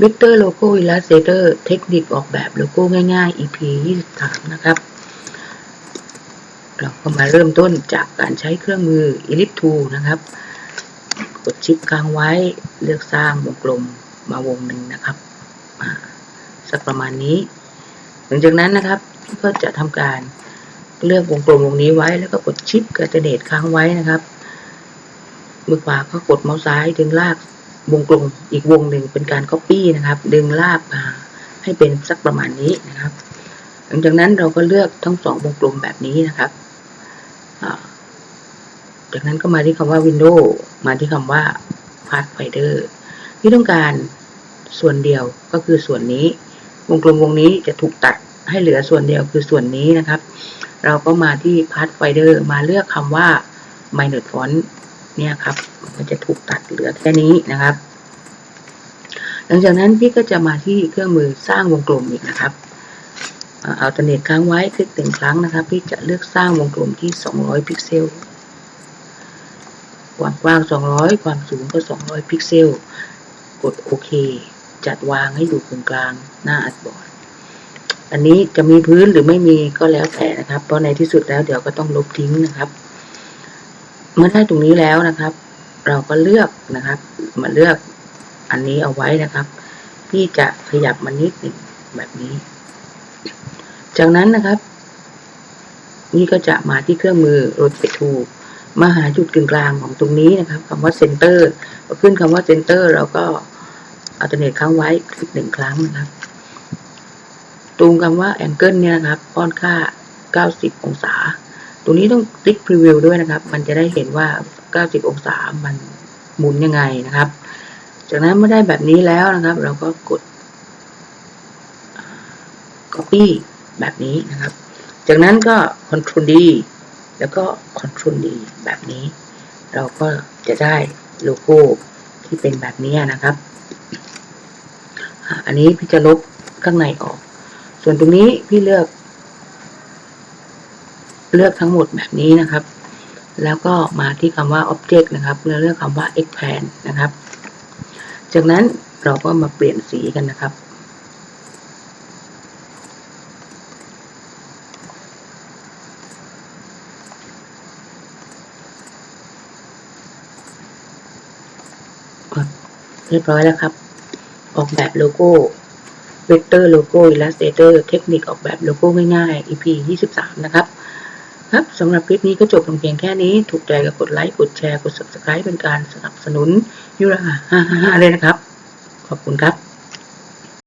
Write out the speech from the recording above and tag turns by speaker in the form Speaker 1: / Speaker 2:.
Speaker 1: Vector Logo Illustrator เทคนิคออกแบบโลโก้ง่ายๆ EP 23 นะครับ เราก็มาเริ่มต้นจากการใช้เครื่องมือ Ellipse Tool นะครับ กดชิปค้างไว้เลือกสร้างวงกลมมาวงหนึ่งนะครับอ่าสักประมาณนี้ หลังจากนั้นนะครับก็จะทำการเลือกวงกลมวงนี้ไว้แล้วก็กดชิปกับเตเนตค้างไว้นะครับมือขวาก็กดเมาส์ซ้ายดึงลาก วงกลมอีกวงหนึ่งเป็นการ Copy นะครับ ดึงลากมาให้เป็นสักประมาณนี้นะครับ หลังจากนั้นเราก็เลือกทั้งสองวงกลมแบบนี้นะครับจากนั้นก็มาที่คำว่า Window มาที่คำว่า Pathfinder ที่ต้องการส่วนเดียวก็คือส่วนนี้ วงกลมวงนี้จะถูกตัดให้เหลือส่วนเดียวคือส่วนนี้นะครับ เราก็มาที่ Pathfinder มาเลือกคำว่า Minor Font เนี่ยครับมันจะถูกตัดเหลือแค่นี้นะครับ หลังจากนั้นพี่ก็จะมาที่เครื่องมือสร้างวงกลมอีกนะครับเอาตเนตค้างไว้คลิกหนึ่งครั้งนะครับ พี่จะเลือกสร้างวงกลมที่ 200 พิกเซลความกว้าง 200 ความสูงก็ 200 พิกเซล กดโอเค จัดวางให้อยู่ตรงกลางหน้าอัดบอร์ด อันนี้จะมีพื้นหรือไม่มีก็แล้วแต่นะครับ เพราะในที่สุดแล้วเดี๋ยวก็ต้องลบทิ้งนะครับ เมื่อได้ตรงนี้แล้วนะครับ เราก็เลือกนะครับ มาเลือกอันนี้เอาไว้นะครับ พี่จะขยับมานิดหนึ่งแบบนี้ จากนั้นนะครับ นี่ก็จะมาที่เครื่องมือ rotate tool มาหาจุดกึ่งกลางของตรงนี้นะครับคำว่า center พอขึ้นคำว่า center เราก็อัลเทอร์เนทค้างไว้คลิกหนึ่งครั้งนะครับ ตรงคำว่า angle เนี่ยนะครับป้อนค่า 90 องศา ตรงนี้ต้องคลิกพรีวิวด้วยนะครับ มันจะได้เห็นว่า 90 องศา มันหมุนยังไงนะครับ จากนั้นเมื่อได้แบบนี้แล้วนะครับ เราก็กด copy แบบนี้นะครับ จากนั้นก็ Ctrl D แล้วก็ Ctrl D แบบนี้ เราก็จะได้โลโก้ที่เป็นแบบนี้นะครับ อันนี้พี่จะลบข้างในออก ส่วนตรงนี้พี่เลือก เลือกทั้งหมดแบบนี้นะครับ แล้วก็มาที่คำว่า object นะครับแล้วเลือกคำว่า expand นะครับ จากนั้นเราก็มาเปลี่ยนสีกันนะครับเรียบร้อยแล้วครับ ออกแบบโลโก้ Vector Logo Illustrator เทคนิคออกแบบโลโก้ง่ายๆ EP 23 นะครับ ครับสำหรับคลิปนี้ก็จบลงเพียงแค่นี้ ถูกใจก็กดไลค์ กดแชร์ กด subscribe เป็นการสนับสนุนยุราฮ่าฮ่าฮ่าเลยนะครับ ขอบคุณครับ